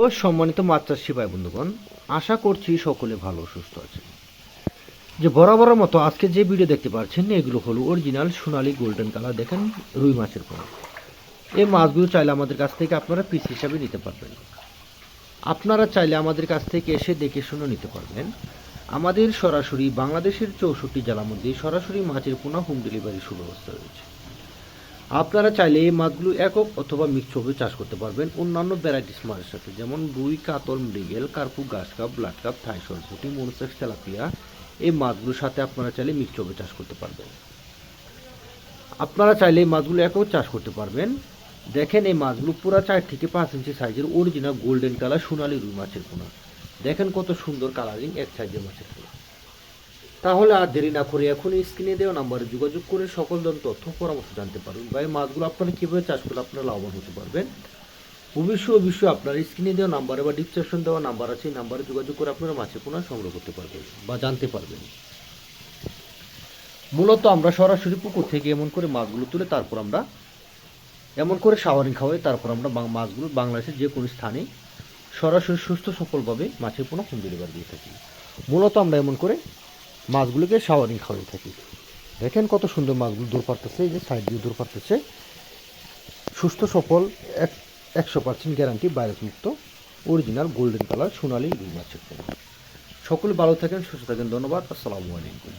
ও সম্মানিত মাছ চাষি বন্ধুগণ, আশা করছি সকলে ভালো সুস্থ আছে যে বরাবরের মতো আজকে যে ভিডিও দেখতে পাচ্ছেন, এগুলো হলো অরিজিনাল সোনালী গোল্ডেন কালার, দেখেন রুই মাছের পোনা। এই মাছগুলো চাইলে আমাদের কাছ থেকে আপনারা পিস হিসাবে নিতে পারবেন। আপনারা চাইলে আমাদের কাছ থেকে এসে দেখে শুনে নিতে পারবেন। আমাদের সরাসরি বাংলাদেশের চৌষট্টি জেলার মধ্যে সরাসরি মাছের পোনা হোম ডেলিভারি সুব্যবস্থা রয়েছে। আপনারা চাইলে এই মাছগুলো একক অথবা মিক্স মিক্সভাবে চাষ করতে পারবেন। অন্যান্য ভ্যারাইটিস মাছের সাথে, যেমন রুই, কাতল, মৃগেল, কার্পু গাছ কাপ ব্লাড কাপ, থাই সরস্বতী মনুসেক্স তেলাপিয়া, এই মাছগুলোর সাথে আপনারা চাইলে মিক্স মিক্সভাবে চাষ করতে পারবেন। আপনারা চাইলে এই মাছগুলো একক চাষ করতে পারবেন। দেখেন এই মাছগুলো পুরো চার থেকে পাঁচ ইঞ্চি সাইজের অরিজিনাল গোল্ডেন কালার সোনালি রুই মাছের পোনা। দেখেন কত সুন্দর কালারিং এক সাইজের মাছের তাহলে আর দেরি না করে এখন স্ক্রিনে দেওয়া নাম্বারে যোগাযোগ করে সকল ধরনের তথ্য পরামর্শ জানতে পারবেন বা এই মাছগুলো আপনারা কীভাবে চাষ করলে আপনারা লাভবান হতে পারবেন? অবশ্যই অবশ্যই আপনার স্ক্রিনে দেওয়া নাম্বারে বা ডিসক্রিপশন দেওয়া নাম্বার আছে, এই নাম্বারে যোগাযোগ করে আপনারা মাছের পোনা সংগ্রহ করতে পারবেন বা জানতে পারবেন। মূলত আমরা সরাসরি পুকুর থেকে এমন করে মাছগুলো তুলে তারপর আমরা এমন করে শাওয়ারিং খাওয়াই, তারপর আমরা মাছগুলো বাংলাদেশের যে কোনো স্থানে সরাসরি সুস্থ সফলভাবে মাছের পোনা হোম ডেলিভারি দিয়ে থাকি। মূলত আমরা এমন করে মাছগুলোকে শাওয়ারিং খাওয়াই থাকি। দেখেন কত সুন্দর মাছগুলো দূর পারতেছে, এই যে সাইড দিয়ে দূর পারতেছে। সুস্থ, সফল, এক একশো পার্সেন্ট গ্যারান্টি মুক্ত অরিজিনাল গোল্ডেন কালার সোনালি রুই মাছের সকলে ভালো থাকেন, সুস্থ থাকেন, ধন্যবাদ, আসসালামু আলাইকুম।